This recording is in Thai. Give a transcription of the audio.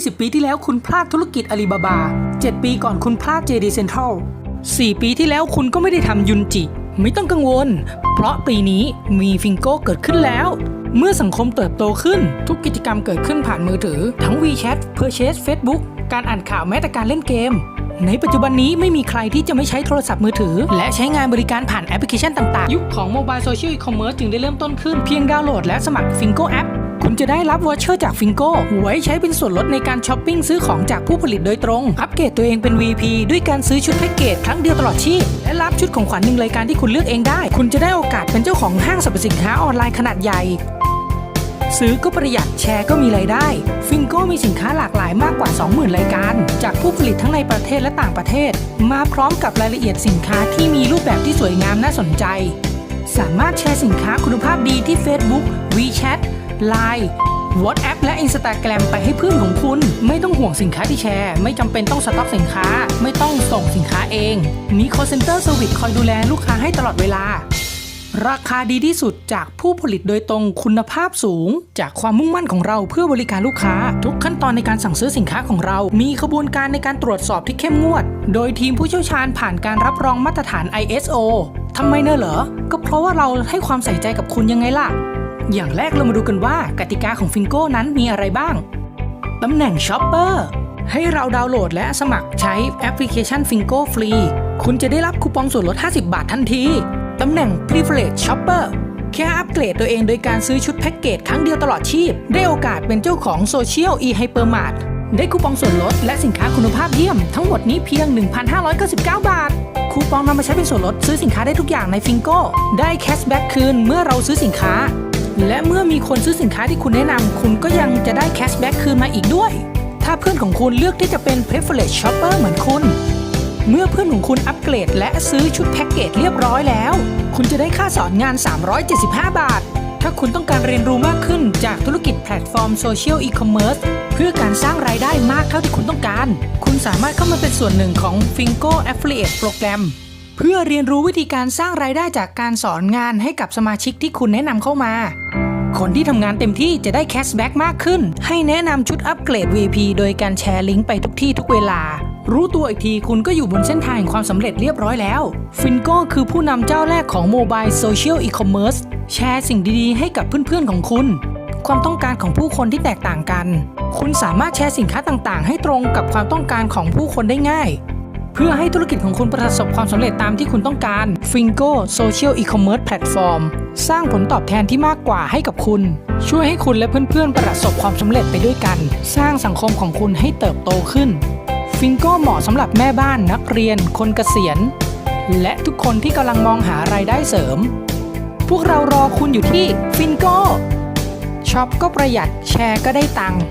20 ปีที่แล้วคุณพลาดธุรกิจอาลีบาบา 7 ปีก่อนคุณพลาด JD Central 4 ปีที่แล้วคุณก็ไม่ได้ทำยุนจิ ไม่ต้องกังวล เพราะปีนี้มีฟิงโก้เกิดขึ้นแล้ว เมื่อสังคมเติบโตขึ้น ทุกกิจกรรมเกิดขึ้นผ่านมือถือ ทั้ง WeChat Purchase Facebook การอ่านข่าวแม้แต่การเล่นเกม ในปัจจุบันนี้ไม่มีใครที่จะไม่ใช้โทรศัพท์มือถือ และใช้งานบริการผ่านแอปพลิเคชันต่างๆ ยุคของโมบายโซเชียลอีคอมเมิร์ซจึงได้เริ่มต้นขึ้นเพียงดาวน์โหลดและสมัคร Fingo App คุณจะได้รับวอเชอร์จาก Fingo ไว้ใช้เป็นส่วนลดในการช้อปปิ้งซื้อของจากผู้ผลิตโดยตรง อัปเกรดตัวเองเป็น VP ด้วยการซื้อชุดแพ็กเกจครั้งเดียวตลอดชีพ และรับชุดของขวัญหนึ่งรายการที่คุณเลือกเองได้ คุณจะได้โอกาสเป็นเจ้าของห้างสรรพสินค้าออนไลน์ขนาดใหญ่ ซื้อก็ประหยัดแชร์ก็มีรายได้ ฟิงโก้มีสินค้าหลากหลายมากกว่า 20,000 รายการ จากผู้ผลิตทั้งในประเทศและต่างประเทศ มาพร้อมกับรายละเอียดสินค้าที่มีรูปแบบที่สวยงามน่าสนใจ สามารถแชร์สินค้าคุณภาพดีที่ Facebook WeChat Line WhatsApp และ Instagram ไปให้เพื่อนของคุณ ไม่ต้องห่วงสินค้าที่แชร์ ไม่จำเป็นต้องสต็อกสินค้า ไม่ต้องส่งสินค้าเอง มี call center service คอยดูแลลูกค้าให้ตลอดเวลา ราคาดีที่สุดจากผู้ผลิตโดยตรงคุณภาพสูง จากความมุ่งมั่นของเราเพื่อบริการลูกค้า ทุกขั้นตอนในการสั่งซื้อสินค้าของเรา มีขบวนการในการตรวจสอบที่เข้มงวด โดยทีมผู้เชี่ยวชาญผ่านการรับรองมาตรฐาน ISO ทำไมเนอะเหรอ ก็เพราะว่าเราให้ความใส่ใจกับคุณยังไงล่ะ อย่างแรกเรามาดูกันว่ากติกาของฟิงโก้นั้นมีอะไรบ้าง ตำแหน่งช็อปเปอร์ให้เราดาวน์โหลดและสมัครใช้แอปพลิเคชัน Fingo ฟรี คุณจะได้รับคูปองส่วนลด 50 บาททันที ตำแหน่ง Privilege Shopper แค่อัปเกรดตัวเองโดยการซื้อชุดแพ็กเกจครั้งเดียวตลอดชีพ ได้โอกาสเป็นเจ้าของ Social e Hypermart ได้คูปองส่วนลดและสินค้าคุณภาพเยี่ยมทั้งหมดนี้เพียง 1,599 บาท คูปองนำมาใช้เป็นส่วนลดซื้อสินค้าได้ทุกอย่างในฟิงโก้ได้แคชแบ็กคืนเมื่อเราซื้อสินค้า และเมื่อมีคนซื้อสินค้าที่คุณแนะนำคุณก็ยังจะได้แคชแบ็กคืนมาอีกด้วย ถ้าเพื่อนของคุณเลือกที่จะเป็น Privilege Shopper เหมือนคุณเมื่อเพื่อนของคุณอัปเกรดและซื้อชุดแพ็กเกจเรียบร้อยแล้ว คุณจะได้ค่าสอนงาน 375 บาท ถ้าคุณต้องการเรียนรู้มากขึ้นจากธุรกิจแพลตฟอร์มโซเชียลอีคอมเมิร์ซเพื่อการสร้างรายได้มากเท่าที่คุณต้องการ คุณสามารถเข้ามาเป็นส่วนหนึ่งของ Fingo Affiliate Program เพื่อเรียนรู้วิธีการสร้างรายได้จากการสอนงานให้กับสมาชิกที่คุณแนะนำเข้ามา คนที่ทำงานเต็มที่จะได้แคชแบ็กมากขึ้น ให้แนะนำชุดอัปเกรด VP โดยการแชร์ลิงก์ไปทุกที่ทุกเวลา รู้ตัวอีกทีคุณก็อยู่บนเส้นทางแห่งความสำเร็จเรียบร้อยแล้ว ฟินโก้คือผู้นำเจ้าแรกของโมบายโซเชียลอีคอมเมิร์ซแชร์สิ่งดีๆ ให้กับเพื่อนๆของคุณ ความต้องการของผู้คนที่แตกต่างกัน คุณสามารถแชร์สินค้าต่างๆ ให้ตรงกับความต้องการของผู้คนได้ง่าย เพื่อให้ธุรกิจของคุณประสบความสำเร็จตามที่คุณต้องการ Fingo Social E-commerce Platform สร้างผลตอบแทนที่มากกว่าให้กับคุณ ช่วยให้คุณและเพื่อนๆประสบความสำเร็จไปด้วยกัน สร้างสังคมของคุณให้เติบโตขึ้น ฟิงโก้เหมาะสำหรับแม่บ้านนักเรียน คนเกษียณ และทุกคนที่กำลังมองหารายได้เสริม พวกเรารอคุณอยู่ที่ฟินโก้ช็อปก็ประหยัดแชร์ก็ได้ตังค์